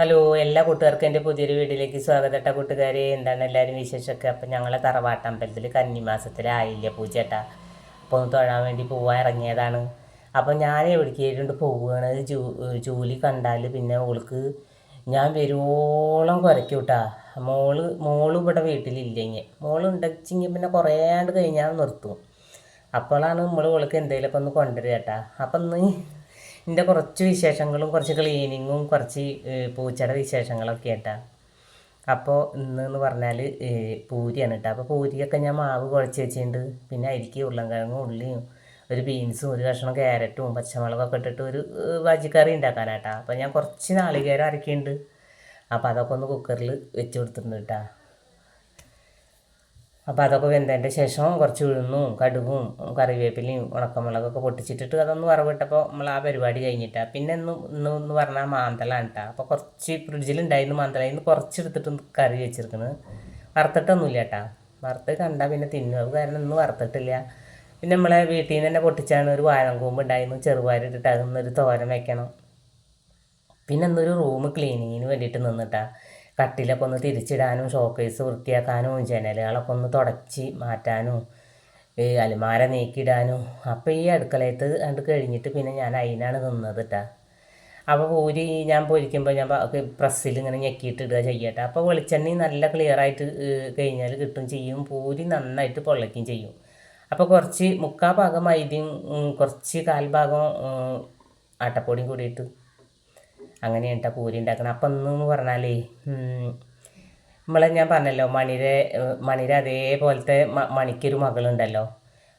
Hello എല്ലാ കൂട്ടുകാർക്കും എന്റെ പുതിയൊരു വീട്ടിലേക്ക് സ്വാഗതം കേട്ടോ കൂട്ടുകാരെ. എന്താണ് എല്ലാവരും വിശേഷമൊക്കെ? അപ്പം ഞങ്ങളെ തറവാട്ടമ്പലത്തിൽ പൂജ പൂച്ചേട്ടാ അപ്പോൾ ഒന്ന് തൊഴാൻ വേണ്ടി പോവാൻ ഇറങ്ങിയതാണ്. അപ്പം ഞാൻ എവിടേക്കായിട്ട് പോവുകയാണ് ജൂ ജൂലി കണ്ടാൽ പിന്നെ ഓൾക്ക് ഞാൻ വരുവോളം കുറയ്ക്കും കേട്ടാ മോൾ മോൾ ഇവിടെ വീട്ടിലില്ലെങ്കിൽ മോൾ പിന്നെ കുറേ കഴിഞ്ഞാൽ നിർത്തും. അപ്പോഴാണ് നമ്മൾ ഓൾക്ക് എന്തെങ്കിലുമൊക്കെ ഒന്ന് കൊണ്ടുവരിക കേട്ടാ അപ്പം ഇന്ന് എന്റെ കുറച്ച് വിശേഷങ്ങളും കുറച്ച് ക്ലീനിങ്ങും കുറച്ച് പൂച്ചയുടെ വിശേഷങ്ങളൊക്കെ ആയിട്ടാണ് അപ്പോൾ ഇന്ന് എന്ന് പറഞ്ഞാൽ പൂരിയാണ് കേട്ടോ അപ്പോൾ പൂരിയൊക്കെ ഞാൻ മാവ് കുഴച്ച് വെച്ചിട്ടുണ്ട്. പിന്നെ അരിക്ക് ഉരുളൻകിഴങ്ങും ഉള്ളിയും ഒരു ബീൻസും ഒരു കഷ്ണം ക്യാരറ്റും പച്ചമുളകൊക്കെ ഇട്ടിട്ട് ഒരു ഏഹ്, വജിക്കറി ഉണ്ടാക്കാനാട്ടാ അപ്പോൾ ഞാൻ കുറച്ച് നാളികേരം അരക്കിയിട്ടുണ്ട് അപ്പോൾ അതൊക്കെ ഒന്ന് കുക്കറിൽ വെച്ച് കൊടുത്തിട്ടുണ്ട് കേട്ടോ അപ്പോൾ അതൊക്കെ വെന്തതിന്റെ ശേഷം കുറച്ച് ഉഴുന്നും കടുകും കറിവേപ്പിലയും ഉണക്കമുളകൊക്കെ പൊട്ടിച്ചിട്ടിട്ട് അതൊന്ന് വറവിട്ടപ്പോൾ നമ്മൾ ആ പരിപാടി കഴിഞ്ഞിട്ടാ. പിന്നെ ഇന്ന് ഇന്ന് എന്ന് പറഞ്ഞാൽ മാന്തലാണ് കേട്ടോ അപ്പോൾ കുറച്ച് ഫ്രിഡ്ജിലുണ്ടായിരുന്നു മാന്തല ഇന്ന് കുറച്ച് എടുത്തിട്ട് കറി വെച്ചിരിക്കുന്നത് വറുത്തിട്ടൊന്നുമില്ല കേട്ടാ വറുത്ത് കണ്ടാൽ പിന്നെ തിന്നു. അത് കാരണം ഇന്ന് വറുത്തിട്ടില്ല. പിന്നെ നമ്മളെ വീട്ടിൽ നിന്ന് തന്നെ പൊട്ടിച്ചാണ് ഒരു വാഴങ്കൂമ്പ് ഉണ്ടായിരുന്നു. ചെറുപയറിട്ടിട്ട് അതൊന്നൊരു തോരം വെക്കണം. പിന്നെ ഇന്നൊരു റൂം ക്ലീനിങ്ങിന് വേണ്ടിയിട്ട് നിന്നിട്ടാ കട്ടിലൊക്കെ ഒന്ന് തിരിച്ചിടാനും ഷോക്കേസ് വൃത്തിയാക്കാനും ജനലുകളൊക്കെ ഒന്ന് തുടച്ച് മാറ്റാനും ഈ അലമാര നീക്കിയിടാനും അപ്പോൾ ഈ അടുക്കളയത്ത് കണ്ട് കഴിഞ്ഞിട്ട് പിന്നെ ഞാൻ അതിനാണ് നിന്നത് കേട്ടാ അപ്പോൾ പൂരി ഞാൻ പൊരിക്കുമ്പോൾ ഞാൻ പ്രസ്സിൽ ഇങ്ങനെ ഞെക്കിയിട്ട് ഇടുക ചെയ്യട്ടെ. അപ്പോൾ വെളിച്ചെണ്ണ നല്ല ക്ലിയറായിട്ട് കഴിഞ്ഞാൽ കിട്ടും ചെയ്യും. പൂരി നന്നായിട്ട് പൊള്ളയ്ക്കും ചെയ്യും. അപ്പോൾ കുറച്ച് മുക്കാൽ ഭാഗം മൈദയും കുറച്ച് കാൽ ഭാഗം ആട്ടപ്പൊടിയും കൂടിയിട്ട് അങ്ങനെയാണ് കേട്ടോ പൂരി ഉണ്ടാക്കണം അപ്പം എന്ന് പറഞ്ഞാലേ നമ്മളെ ഞാൻ പറഞ്ഞല്ലോ മണിരെ മണിരെ അതേപോലത്തെ മണിക്കൊരു മകളുണ്ടല്ലോ.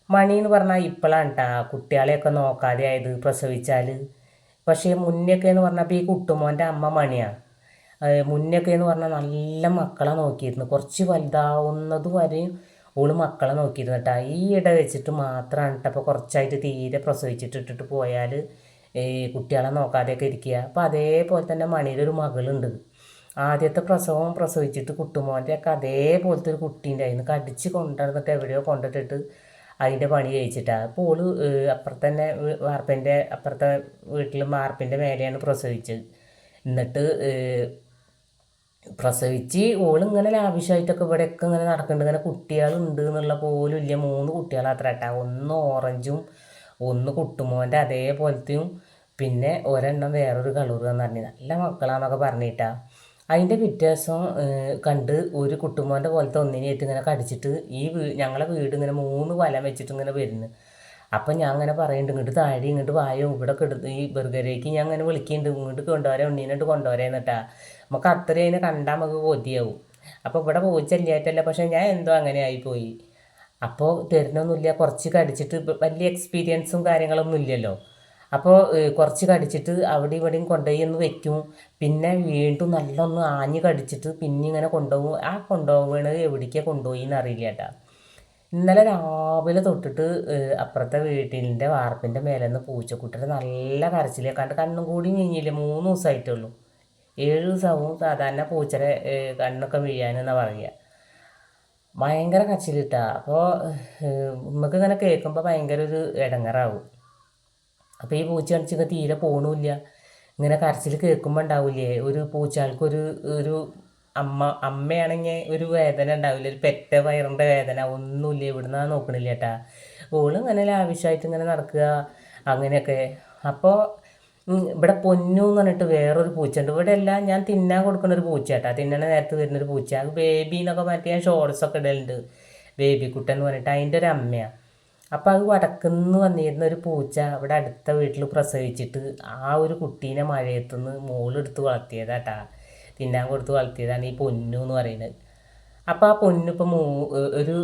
മണി എന്ന് പറഞ്ഞാൽ ഇപ്പോഴാണ് കേട്ടോ കുട്ടികളെയൊക്കെ നോക്കാതെ ആയത് പ്രസവിച്ചാൽ പക്ഷേ മുന്നൊക്കെ എന്ന് പറഞ്ഞാൽ ഇപ്പോൾ ഈ കുട്ടുമോന്റെ അമ്മ മണിയാണ് മുന്നൊക്കെ എന്ന് പറഞ്ഞാൽ നല്ല മക്കളെ നോക്കിയിരുന്നു. കുറച്ച് വലുതാവുന്നത് വരെയും ഓൾ മക്കളെ നോക്കിയിരുന്നു കേട്ടോ ഈ ഇട വെച്ചിട്ട് മാത്രമാണ് കേട്ടോ അപ്പോൾ കുറച്ചായിട്ട് തീരെ പ്രസവിച്ചിട്ടിട്ടിട്ട് പോയാൽ ഈ കുട്ടികളെ നോക്കാതെയൊക്കെ ഇരിക്കുക. അപ്പോൾ അതേപോലെ തന്നെ മണിയുടെ ഒരു മകളുണ്ട്. ആദ്യത്തെ പ്രസവം പ്രസവിച്ചിട്ട് കുട്ടുമോന്റെ ഒക്കെ അതേപോലത്തെ ഒരു കുട്ടീന്റെ അതിന് കടിച്ച് കൊണ്ടുവന്നിട്ട് എവിടെയോ കൊണ്ടിട്ടിട്ട് അതിന്റെ പണി കഴിച്ചിട്ടാണ് അപ്പോൾ ഓൾ അപ്പുറത്ത് തന്നെ വാർപ്പിന്റെ അപ്പുറത്തെ വീട്ടിൽ വാർപ്പിന്റെ മേലെയാണ് പ്രസവിച്ചത്. എന്നിട്ട് പ്രസവിച്ച് ഓളിങ്ങനെ ലാവിഷായിട്ടൊക്കെ ഇവിടെയൊക്കെ ഇങ്ങനെ നടക്കുന്നുണ്ട്. ഇങ്ങനെ കുട്ടികളുണ്ട് എന്നുള്ള പോലും ഇല്ല. മൂന്ന് കുട്ടികളാത്ര കേട്ടാ ഒന്ന് ഓറഞ്ചും ഒന്ന് കുട്ടുമോന്റെ അതേപോലത്തെയും പിന്നെ ഒരെണ്ണം വേറൊരു കളറ് എന്ന് പറഞ്ഞു നല്ല മക്കളാന്നൊക്കെ പറഞ്ഞിട്ടാ. അതിന്റെ വ്യത്യാസം കണ്ട് ഒരു കുട്ടുമോന്റെ പോലത്തെ ഒന്നിനായിട്ട് ഇങ്ങനെ കടിച്ചിട്ട് ഈ വീ ഞങ്ങളെ വീട് ഇങ്ങനെ മൂന്ന് വലം വെച്ചിട്ട് ഇങ്ങനെ വരുന്നു. അപ്പം ഞാൻ അങ്ങനെ പറയുന്നുണ്ട് ഇങ്ങോട്ട് താഴെ ഇങ്ങോട്ട് വായോ ഇവിടെ കിടന്ന് ഈ ബർഗരേക്ക് ഞാൻ അങ്ങനെ വിളിക്കുന്നുണ്ട് ഇങ്ങോട്ട് കൊണ്ടുവരാം ഉണ്ണീനോട്ട് കൊണ്ടുവരാന്നിട്ടാ നമുക്ക് അത്രയും അതിനെ കണ്ടാൽ നമുക്ക് കൊതിയാവും. അപ്പോൾ ഇവിടെ പോയി പോയിച്ചല്ലായിട്ടല്ല പക്ഷേ ഞാൻ എന്തോ അങ്ങനെ ആയിപ്പോയി അപ്പോൾ തരുന്നൊന്നുമില്ല. കുറച്ച് കടിച്ചിട്ട് വലിയ എക്സ്പീരിയൻസും കാര്യങ്ങളൊന്നും ഇല്ലല്ലോ. അപ്പോൾ കുറച്ച് കടിച്ചിട്ട് അവിടെ ഇവിടെയും കൊണ്ടുപോയി ഒന്ന് വെക്കും. പിന്നെ വീണ്ടും നല്ലൊന്ന് ആഞ്ഞ് കടിച്ചിട്ട് പിന്നെ ഇങ്ങനെ കൊണ്ടുപോകും. ആ കൊണ്ടുപോകണത് എവിടേക്കാണ് കൊണ്ടുപോയി എന്നറിയില്ല കേട്ടാ. ഇന്നലെ രാവിലെ തൊട്ടിട്ട് അപ്പുറത്തെ വീട്ടിലിന്റെ വാർപ്പിന്റെ മേലെ നിന്ന് പൂച്ചക്കുട്ടിയുടെ നല്ല കരച്ചിലെ കണ്ട് കണ്ണും കൂടി നീങ്ങിയില്ല? മൂന്ന് ദിവസമായിട്ടുള്ളൂ. ഏഴ് ദിവസമാവും സാധാരണ പൂച്ചയുടെ കണ്ണൊക്കെ വീഴാനെന്നാണ് പറയുക. ഭയങ്കര കരച്ചിലിട്ടാ അപ്പോൾ നമുക്ക് ഇങ്ങനെ കേൾക്കുമ്പോൾ ഭയങ്കര ഒരു ഇടങ്ങറാവും അപ്പോൾ ഈ പൂച്ച കടിച്ചൊക്കെ തീരെ പോണില്ല. ഇങ്ങനെ കരച്ചിൽ കേൾക്കുമ്പോൾ ഉണ്ടാവില്ലേ ഒരു പൂച്ചകൾക്കൊരു ഒരു അമ്മ അമ്മയാണെങ്കിൽ ഒരു വേദന ഉണ്ടാവില്ല. ഒരു പെറ്റ വയറിന്റെ വേദന ഒന്നുമില്ല. ഇവിടുന്ന് നോക്കണില്ല ചേട്ടാ ഓൾ ഇങ്ങനെ ലാവിഷായിട്ട് ഇങ്ങനെ നടക്കുക അങ്ങനെയൊക്കെ. അപ്പോൾ ഇവിടെ പൊന്നു എന്ന് പറഞ്ഞിട്ട് വേറൊരു പൂച്ചയുണ്ട്. ഇവിടെ എല്ലാം ഞാൻ തിന്നാൻ കൊടുക്കുന്ന ഒരു പൂച്ച കേട്ടോ തിന്നണ നേരത്ത് വരുന്നൊരു പൂച്ച. അത് ബേബി എന്നൊക്കെ മാറ്റി ഞാൻ ഷോർട്സ് ഒക്കെ ഇടലുണ്ട്. ബേബി കുട്ടൻ എന്ന് പറഞ്ഞിട്ട്. അതിന്റെ ഒരു അമ്മയാണ് അപ്പോൾ അത് വടക്കുന്നു വന്നിരുന്ന ഒരു പൂച്ച ഇവിടെ അടുത്ത വീട്ടിൽ പ്രസവിച്ചിട്ട് ആ ഒരു കുട്ടീനെ മഴയത്തുനിന്ന് മോളെടുത്ത് വളർത്തിയതാട്ടാ. തിന്നാൻ കൊടുത്ത് വളർത്തിയതാണ് ഈ പൊന്നു എന്ന് പറയുന്നത്. അപ്പോൾ ആ പൊന്നു ഇപ്പോൾ മൂ ഒരു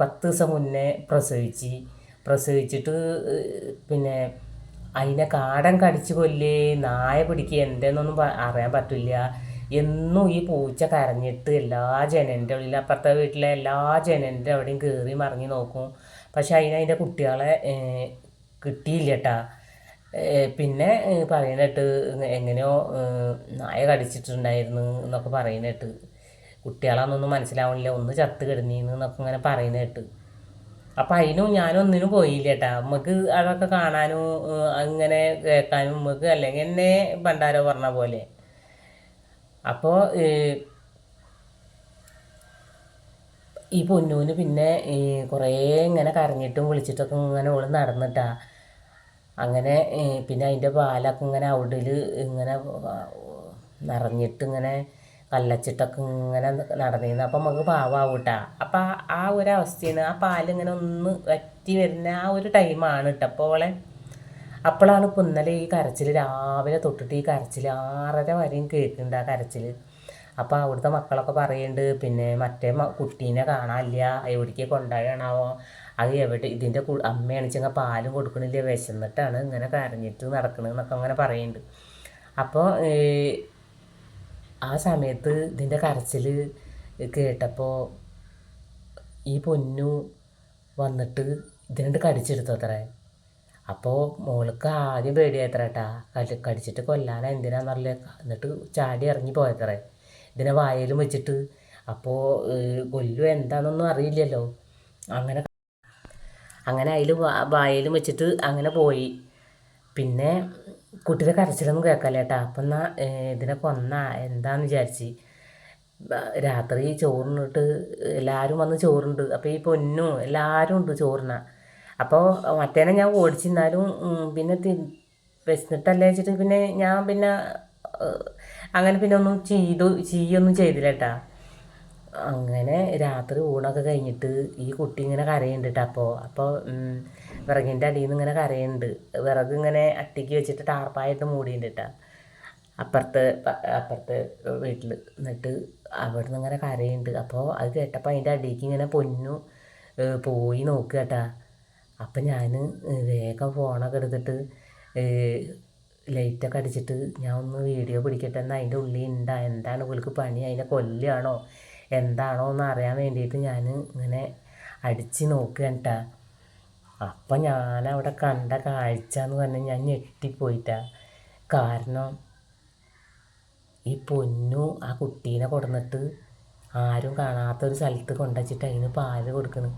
പത്ത് ദിവസം മുന്നേ പ്രസവിച്ച്. പ്രസവിച്ചിട്ട് പിന്നെ അതിനെ കാടൻ കടിച്ച് കൊല്ലേ നായ പിടിക്കുക എന്തെന്നൊന്നും അറിയാൻ പറ്റില്ല. എന്നും ഈ പൂച്ച കരഞ്ഞിട്ട് എല്ലാ ജനന്റെ ഉള്ളിൽ അപ്പുറത്തെ വീട്ടിലെ എല്ലാ ജനന്റെ അവിടെയും കയറി മറിഞ്ഞ് നോക്കും. പക്ഷെ അതിന് അതിന്റെ കുട്ടികളെ കിട്ടിയില്ല കേട്ടാ പിന്നെ പറയുന്നിട്ട് എങ്ങനെയോ നായ കടിച്ചിട്ടുണ്ടായിരുന്നു എന്നൊക്കെ പറയുന്നിട്ട് കുട്ടികളാണെന്നൊന്നും മനസ്സിലാവണില്ല. ഒന്ന് ചത്ത് കിടന്നീന്ന് എന്നൊക്കെ ഇങ്ങനെ പറയുന്നിട്ട് അപ്പം അതിനും ഞാനൊന്നിനും പോയില്ല കേട്ടാ നമുക്ക് അതൊക്കെ കാണാനും അങ്ങനെ കേൾക്കാനും നമുക്ക് അല്ലെങ്കിൽ എന്നെ പണ്ടാരോ പറഞ്ഞ പോലെ. അപ്പോൾ ഈ പൊന്നൂന് പിന്നെ കുറേ ഇങ്ങനെ കരഞ്ഞിട്ടും വിളിച്ചിട്ടൊക്കെ ഇങ്ങനെ ഓൾ നടന്നിട്ടാ. അങ്ങനെ പിന്നെ അതിന്റെ പാലൊക്കെ ഇങ്ങനെ അവിടെ ഇങ്ങനെ നിറഞ്ഞിട്ട് ഇങ്ങനെ കല്ലച്ചിട്ടൊക്കെ ഇങ്ങനെ നടന്നിരുന്നു. അപ്പം നമുക്ക് പാവാവൂട്ടാ. അപ്പം ആ- ഒരു അവസ്ഥയാണ് ആ പാലിങ്ങനെ ഒന്ന് വറ്റി വരുന്ന ആ ഒരു ടൈമാണ് കേട്ടോ അപ്പോൾ അപ്പോഴാണ് ഇപ്പം ഇന്നലെ ഈ കരച്ചിൽ രാവിലെ തൊട്ടിട്ട് ഈ കരച്ചിൽ ആറര വരെയും കേൾക്കുന്നുണ്ട് ആ കരച്ചിൽ അപ്പോൾ അവിടുത്തെ മക്കളൊക്കെ പറയുന്നുണ്ട് പിന്നെ മറ്റേ കുട്ടീനെ കാണാനില്ല. എവിടേക്ക് കൊണ്ടുപോയാണാവോ അത് എവിടെ? ഇതിന്റെ അമ്മയാണെച്ചെങ്കിൽ പാലും കൊടുക്കണില്ല? വിശന്നിട്ടാണ് ഇങ്ങനെ കരഞ്ഞിട്ട് നടക്കണതെന്നൊക്കെ അങ്ങനെ പറയുന്നുണ്ട് അപ്പോൾ ആ സമയത്ത് ഇതിന്റെ കരച്ചിൽ കേട്ടപ്പോൾ ഈ പൊന്നു വന്നിട്ട് ഇതിനുണ്ട് കടിച്ചെടുത്തു അത്രേ. അപ്പോൾ മോൾക്ക് ആദ്യം പേടിയായത്ര കേട്ടാ കടി കടിച്ചിട്ട് കൊല്ലാനാ എന്തിനാന്നറിയില്ല എന്നിട്ട് ചാടി ഇറങ്ങി പോയത്രേ. ഇതിനെ വായയിലും വെച്ചിട്ട് അപ്പോൾ കൊല്ലു എന്താണെന്നൊന്നും അറിയില്ലല്ലോ. അങ്ങനെ അങ്ങനെ അതിൽ വായയിലും വെച്ചിട്ട് അങ്ങനെ പോയി. പിന്നെ കുട്ടിയുടെ കരച്ചിലൊന്നും കേൾക്കാല്ല കേട്ടോ. അപ്പം എന്നാൽ ഇതിനെ കൊന്ന എന്താന്ന് വിചാരിച്ച്. രാത്രി ചോറിനിട്ട് എല്ലാവരും വന്ന് ചോറുണ്ട്. അപ്പോൾ ഈ പൊന്നും എല്ലാവരും ഉണ്ട് ചോറിന. അപ്പോൾ മറ്റേനെ ഞാൻ ഓടിച്ചിരുന്നാലും പിന്നെ തി വിശന്നിട്ടല്ലേ വെച്ചിട്ട് പിന്നെ ഞാൻ പിന്നെ അങ്ങനെ പിന്നെ ഒന്നും ചെയ്തു ചെയ്യൊന്നും ചെയ്തില്ല കേട്ടാ. അങ്ങനെ രാത്രി ഊണൊക്കെ കഴിഞ്ഞിട്ട് ഈ കുട്ടി ഇങ്ങനെ കരയുന്നുണ്ട് കേട്ടോ അപ്പോൾ അപ്പോൾ വിറകിന്റെ അടിയിൽ നിന്ന് ഇങ്ങനെ കരയുന്നുണ്ട്. വിറക് ഇങ്ങനെ അട്ടിക്ക് വെച്ചിട്ട് ടാർപ്പായിട്ട് മൂടിയിട്ടുണ്ട് അപ്പുറത്തെ അപ്പുറത്ത് വീട്ടിൽ എന്നിട്ട് അവിടെ നിന്ന് ഇങ്ങനെ കരയുന്നുണ്ട്. അപ്പോൾ അത് കേട്ടപ്പോൾ അതിന്റെ അടിയിലേക്ക് ഇങ്ങനെ പൊന്നു പോയി നോക്കുക കേട്ടാ. അപ്പം ഞാൻ വേഗം ഫോണൊക്കെ എടുത്തിട്ട് ലൈറ്റൊക്കെ അടിച്ചിട്ട് ഞാൻ ഒന്ന് വീഡിയോ പിടിക്കട്ടെ എന്നാൽ അതിന്റെ ഉള്ളിൽ ഉണ്ടാ എന്താണ് ഇവൾക്ക് പണി? അതിനെ കൊല്ലുകയാണോ? എന്താണോ എന്ന് അറിയാൻ വേണ്ടിയിട്ട് ഞാൻ ഇങ്ങനെ അടിച്ച് നോക്കുകയാണ് കേട്ടാ അപ്പം അവിടെ കണ്ട കാഴ്ച എന്ന് പറഞ്ഞാൽ ഞാൻ ഞെട്ടിപ്പോയിട്ടാ. കാരണം ഈ പൊന്നു ആ കുട്ടീനെ കൊടുന്നിട്ട് ആരും കാണാത്തൊരു സ്ഥലത്ത് കൊണ്ടുവച്ചിട്ട് അതിന് പാൽ കൊടുക്കുന്നു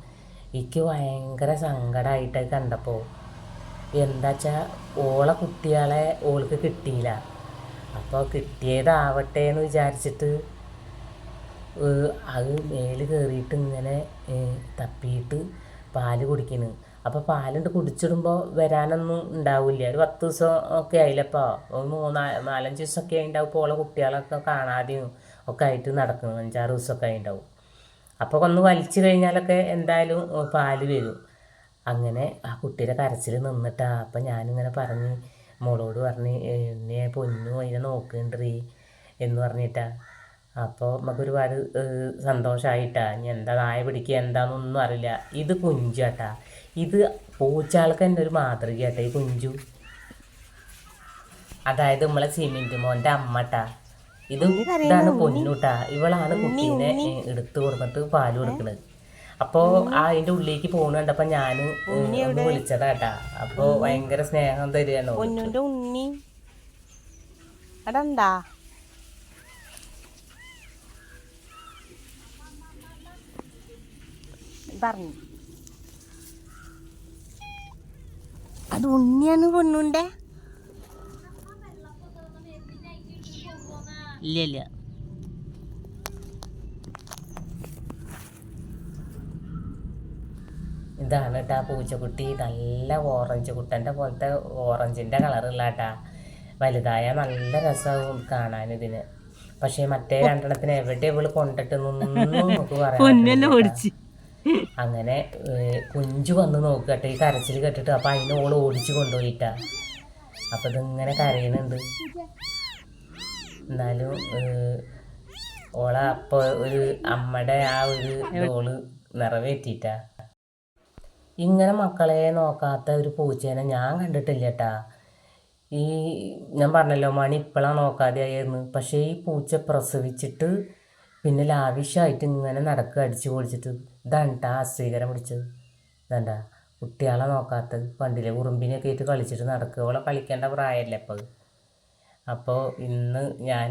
എനിക്ക് ഭയങ്കര സങ്കടമായിട്ട് അത് കണ്ടപ്പോൾ എന്താ വെച്ചാൽ ഓളെ കുട്ടികളെ ഓൾക്ക് കിട്ടിയില്ല. അപ്പോൾ കിട്ടിയതാവട്ടെ എന്ന് വിചാരിച്ചിട്ട് അത് മേൽ കയറിയിട്ട് ഇങ്ങനെ തപ്പിയിട്ട് പാൽ കുടിക്കുന്നു അപ്പോൾ പാലുണ്ട് കുടിച്ചിടുമ്പോൾ വരാനൊന്നും ഉണ്ടാവില്ല. ഒരു പത്ത് ദിവസം ഒക്കെ ആയില്ലപ്പോൾ ഒരു മൂന്നാ നാലഞ്ച് ദിവസമൊക്കെ ഉണ്ടാവും ഇപ്പോൾ ഓളെ കുട്ടികളൊക്കെ കാണാതെയും ഒക്കെ ആയിട്ട് നടക്കുന്നു അഞ്ചാറ് ദിവസമൊക്കെ ആയിണ്ടാവും. അപ്പോൾ ഒന്ന് വലിച്ചു കഴിഞ്ഞാലൊക്കെ എന്തായാലും പാൽ വരും. അങ്ങനെ ആ കുട്ടിയുടെ കരച്ചിൽ നിന്നിട്ടാ അപ്പം ഞാനിങ്ങനെ പറഞ്ഞ് മോളോട് പറഞ്ഞ് എന്നെ പൊന്നു അതിനെ നോക്കുന്നുണ്ടീ എന്ന് പറഞ്ഞിട്ടാ. അപ്പോൾ നമുക്ക് ഒരുപാട് സന്തോഷമായിട്ടാ ഇനി എന്താ നായ പിടിക്കുക എന്താണെന്നൊന്നും അറിയില്ല. ഇത് കുഞ്ചാട്ടാ ഇത് പൂച്ചാൾക്ക് തന്നെ ഒരു മാതൃകയാട്ടാ ഈ കുഞ്ചു. അതായത് നമ്മളെ സിമെന്റ് മോന്റെ അമ്മട്ടാ. ഇത് ഇതാണ് പൊന്നുട്ടാ. ഇവളാണ് കുട്ടീനെ എടുത്തു കൊടുത്തിട്ട് പാൽ കൊടുക്കുന്നത് അപ്പോൾ ആ അതിന്റെ ഉള്ളിലേക്ക് പോണ കണ്ടപ്പോൾ ഞാൻ വിളിച്ചതാട്ടാ അപ്പോൾ ഭയങ്കര സ്നേഹം തരികയാണോ ഉണ്ണി. അടണ്ടാ പറഞ്ഞു. അത് ഉണ്ണിയാണ് പൊണ്ണുണ്ടേ ഇല്ല ഇല്ല. ഇതാണ് കേട്ടാ പൂച്ചക്കുട്ടി. നല്ല ഓറഞ്ച് കുട്ടന്റെ പോലത്തെ ഓറഞ്ചിന്റെ കളറുള്ള കേട്ടാ വലുതായ നല്ല രസമാവും കാണാൻ ഇതിന്. പക്ഷേ മറ്റേ രണ്ടെണ്ണത്തിന് എവിടെ ഇവൾ കൊണ്ടിട്ടൊന്നും നമുക്ക് പറയാം. അങ്ങനെ കുഞ്ചു വന്ന് നോക്കട്ടെ ഈ കരച്ചിൽ കേട്ടിട്ട്. അപ്പം അതിന് ഓൾ ഓടിച്ചു കൊണ്ടുപോയിട്ടാ. അപ്പം ഇതിങ്ങനെ കരയുന്നുണ്ട് എന്നാലും ഓള അപ്പോൾ ഒരു അമ്മയുടെ ആ ഒരു ഓൾ നിറവേറ്റിട്ടാ. ഇങ്ങനെ മക്കളെ നോക്കാത്ത ഒരു പൂച്ചേനെ ഞാൻ കണ്ടിട്ടില്ല കേട്ടാ ഈ ഞാൻ പറഞ്ഞല്ലോ മണി ഇപ്പോഴാണ് നോക്കാതെ ആയിരുന്നു പക്ഷേ ഈ പൂച്ച പ്രസവിച്ചിട്ട് പിന്നെ ലാവിഷായിട്ട് ഇങ്ങനെ നടക്കുക അടിച്ചു പൊളിച്ചിട്ട് ഇതാണ് ആശ്രീകരം പിടിച്ചത്. ഇതണ്ട കുട്ടികളെ നോക്കാത്തത്. പണ്ടിലെ ഉറുമ്പിനെയൊക്കെ ആയിട്ട് കളിച്ചിട്ട് നടക്കുക ഓളെ കളിക്കേണ്ട പ്രായമല്ലേ അപ്പോൾ അപ്പോൾ ഇന്ന് ഞാൻ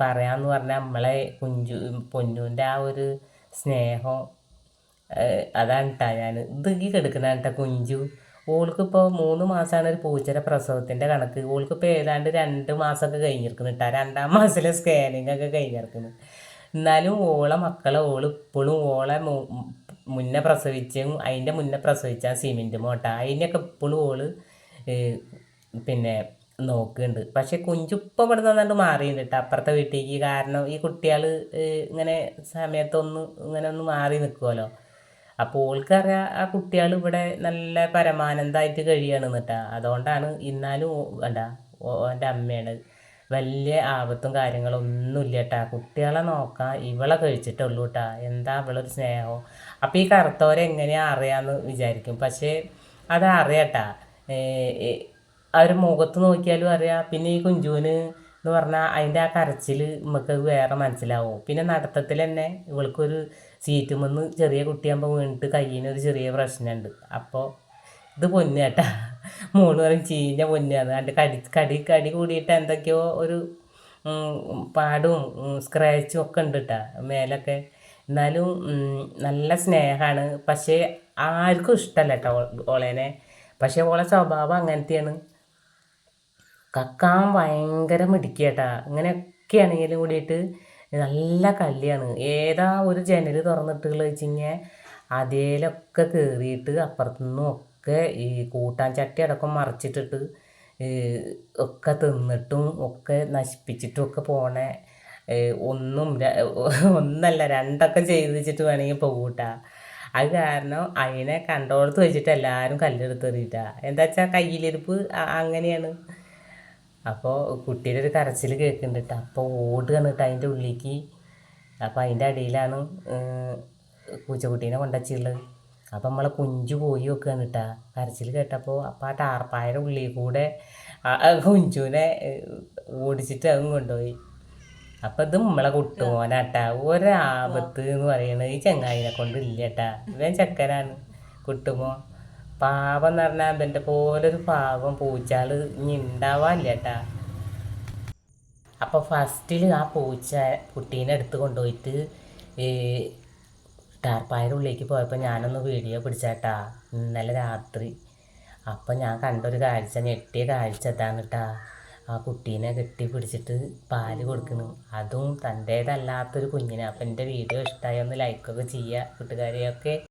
പറയാമെന്ന് പറഞ്ഞാൽ നമ്മളെ കുഞ്ചു പൊന്നൂന്റെ ആ ഒരു സ്നേഹം അതാണ് ഞാൻ ഇതുങ്ങി ഈ കിടക്കുന്ന കേട്ടാ കുഞ്ചു. ഓൾക്കിപ്പോൾ മൂന്ന് മാസമാണ് ഒരു പൂച്ചയുടെ പ്രസവത്തിന്റെ കണക്ക്. ഓൾക്കിപ്പോൾ ഏതാണ്ട് രണ്ട് മാസമൊക്കെ കഴിഞ്ഞിരിക്കുന്നു കേട്ടോ രണ്ടാം മാസത്തിലെ സ്കാനിങ് ഒക്കെ കഴിഞ്ഞിരിക്കുന്നു. എന്നാലും ഓളെ മക്കളെ ഓൾ ഇപ്പോഴും ഓളെ മുന്നേ പ്രസവിച്ചും അതിന്റെ മുന്നേ പ്രസവിച്ച സിമെന്റ് മോട്ട അതിനൊക്കെ ഇപ്പോഴും ഓൾ പിന്നെ നോക്കുന്നുണ്ട് പക്ഷെ കുഞ്ചിപ്പം ഇവിടെ നിന്നുകൊണ്ട് മാറിയിട്ടുണ്ട് കേട്ടോ അപ്പുറത്തെ വീട്ടിലേക്ക് കാരണം ഈ കുട്ടികൾ ഇങ്ങനെ സമയത്തൊന്ന് ഇങ്ങനെ ഒന്ന് മാറി നിൽക്കുമല്ലോ അപ്പോൾ ഓൾക്കറിയാം ആ കുട്ടികൾ ഇവിടെ നല്ല പരമാനന്ദമായിട്ട് കഴിയാണ് എന്നിട്ടാ അതുകൊണ്ടാണ് ഇന്നാലും വേണ്ട എന്റെ അമ്മയാണ് വലിയ ആപത്തും കാര്യങ്ങളൊന്നുമില്ല കേട്ടാ കുട്ടികളെ നോക്കാം ഇവളെ കഴിച്ചിട്ടുള്ളൂ കേട്ടാ എന്താ ഇവളൊരു സ്നേഹം? അപ്പോൾ ഈ കറുത്തവരെ എങ്ങനെയാ അറിയാമെന്ന് വിചാരിക്കും. പക്ഷേ അത് അറിയാട്ടാ. അവർ മുഖത്ത് നോക്കിയാലും അറിയാം. പിന്നെ ഈ കുഞ്ചുവിന് എന്ന് പറഞ്ഞാൽ അതിന്റെ ആ കരച്ചിൽ നമുക്ക് വേറെ മനസ്സിലാവും. പിന്നെ നടത്തത്തിൽ തന്നെ ഇവൾക്കൊരു സീറ്റ് വന്ന് ചെറിയ കുട്ടിയാകുമ്പോൾ വീണിട്ട് കയ്യിനൊരു ചെറിയ പ്രശ്നമുണ്ട് അപ്പോൾ ഇത് പൊന്നേട്ടാ മൂന്ന് പറയും ചീഞ്ഞ പൊന്നാന്ന് അതിന്റെ കടി കടി കടി കൂടിയിട്ട് എന്തൊക്കെയോ ഒരു പാടും സ്ക്രാച്ചും ഒക്കെ ഉണ്ട് കേട്ടാ മേലൊക്കെ. എന്നാലും നല്ല സ്നേഹമാണ് പക്ഷേ ആർക്കും ഇഷ്ടമല്ല കേട്ടോ ഓളേനെ. പക്ഷേ ഓളെ സ്വഭാവം അങ്ങനത്തെയാണ്. കക്കാൻ ഭയങ്കര മിടിക്കേട്ടാ ഇങ്ങനെയൊക്കെ ആണെങ്കിലും കൂടിയിട്ട് നല്ല കല്ലിയാണ് ഏതാ ഒരു ജനൽ തുറന്നിട്ടുള്ള കഴിഞ്ഞാൽ അതേലൊക്കെ കയറിയിട്ട് അപ്പുറത്തുനിന്നും ഒക്കെ ഈ കൂട്ടാൻ ചട്ടി അടക്കം മറിച്ചിട്ടിട്ട് ഒക്കെ തിന്നിട്ടും ഒക്കെ നശിപ്പിച്ചിട്ടും ഒക്കെ പോണേ ഒന്നും ഒന്നല്ല രണ്ടൊക്കെ ചെയ്ത് വെച്ചിട്ട് വേണമെങ്കിൽ പോകൂട്ടാ. അത് കാരണം അതിനെ കണ്ടോടത്ത് വെച്ചിട്ട് എല്ലാവരും കല്ലെടുത്തെറിയിട്ടാ. എന്താ വെച്ചാൽ കയ്യിലിരിപ്പ് അങ്ങനെയാണ്. അപ്പോൾ കുട്ടിയുടെ ഒരു കരച്ചിൽ കേൾക്കുന്നുണ്ട് കേട്ടോ അപ്പോൾ ഓടുകയാണ് കേട്ടോ അതിന്റെ ഉള്ളിലേക്ക്. അപ്പോൾ അതിന്റെ അടിയിലാണ് പൂച്ചക്കുട്ടീനെ കൊണ്ടുവച്ചുള്ളത് അപ്പം നമ്മളെ കുഞ്ചു പോയി വെക്കുകയാണ് കേട്ടാ കരച്ചിൽ കേട്ടപ്പോൾ അപ്പം ആ ടാർപ്പായുടെ ഉള്ളിൽ കൂടെ ആ കുഞ്ചുവിനെ ഓടിച്ചിട്ട് അതും കൊണ്ടുപോയി. അപ്പം ഇത് നമ്മളെ കുട്ടുമോനാട്ടാ. ഒരാപത്ത് എന്ന് പറയണത് ഈ ചങ്ങായിനെ കൊണ്ട് ഇല്ല കേട്ടാ ഇവൻ ചെക്കനാണ്. കുട്ടുമോ. പാവം എന്ന് പറഞ്ഞാൽ ഇവന്റെ പോലൊരു പാവം പൂച്ചാൾ ഇനി ഉണ്ടാവാനില്ല കേട്ടാ അപ്പോൾ ഫസ്റ്റിൽ ആ പൂച്ച കുട്ടീനെ എടുത്ത് കൊണ്ടുപോയിട്ട് ടാർപ്പായുടെ ഉള്ളിലേക്ക് പോയപ്പോൾ ഞാനൊന്ന് വീഡിയോ പിടിച്ചേട്ടാ. ഇന്നലെ രാത്രി. അപ്പം ഞാൻ കണ്ടൊരു കാഴ്ച ഞെട്ടിയ കാഴ്ച ഇതാണ് കേട്ടാ ആ കുട്ടീനെ കെട്ടി പിടിച്ചിട്ട് പാൽ കൊടുക്കുന്നു. അതും തന്റേതല്ലാത്തൊരു കുഞ്ഞിനെ. അപ്പം എന്റെ വീഡിയോ ഇഷ്ടമായി ഒന്ന് ലൈക്കൊക്കെ ചെയ്യുക കൂട്ടുകാരെയൊക്കെ.